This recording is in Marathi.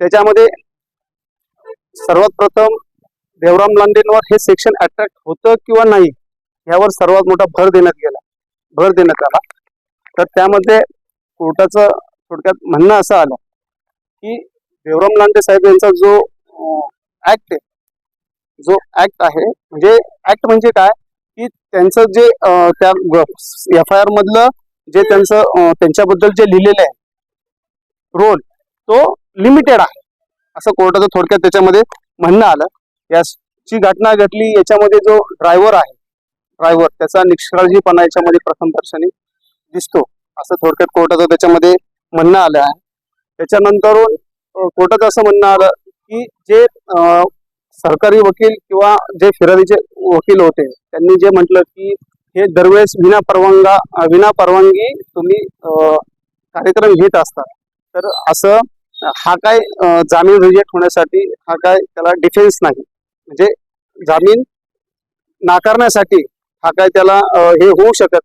त्याच्यामध्ये सर्वात प्रथम देवराम लांडेंवर हे सेक्शन अट्रॅक्ट होतं किंवा नाही यावर सर्वात मोठा भर देण्यात गेला. भर देण्यात आला. तर त्यामध्ये कोर्टाचं थोडक्यात म्हणणं असं आलं की देवराम लांडे साहेब यांचा जो ऍक्ट आहे जो ऍक्ट आहे म्हणजे ऍक्ट म्हणजे काय? की त्यांचं जे त्या एफ आय आर मधलं जे त्यांचं त्यांच्याबद्दल जे लिहिलेलं आहे रोल तो लिमिटेड आहे. असं कोर्टाचं थोडक्यात त्याच्यामध्ये म्हणणं आलं. याची घटना घडली याच्यामध्ये जो ड्रायव्हर आहे ड्रायव्हर त्याचा निष्काळजीपणा याच्यामध्ये प्रथम दर्शनी दिसतो असं थोडक्यात कोर्टाचं त्याच्यामध्ये म्हणणं आलं आहे. त्याच्यानंतर कोर्टाचं असं म्हणणं आलं की जे सरकारी वकील किंवा जे फिरारीचे वकील होते त्यांनी जे म्हटलं की हे दरवेळेस विना परवानगा विना परवानगी तुम्ही कार्यक्रम घेत असता. तर असं हा काय जामीन रिजेक्ट होण्यासाठी हा काय त्याला डिफेन्स नाही. म्हणजे जामीन नाकारण्यासाठी हा काय त्याला हे होऊ शकत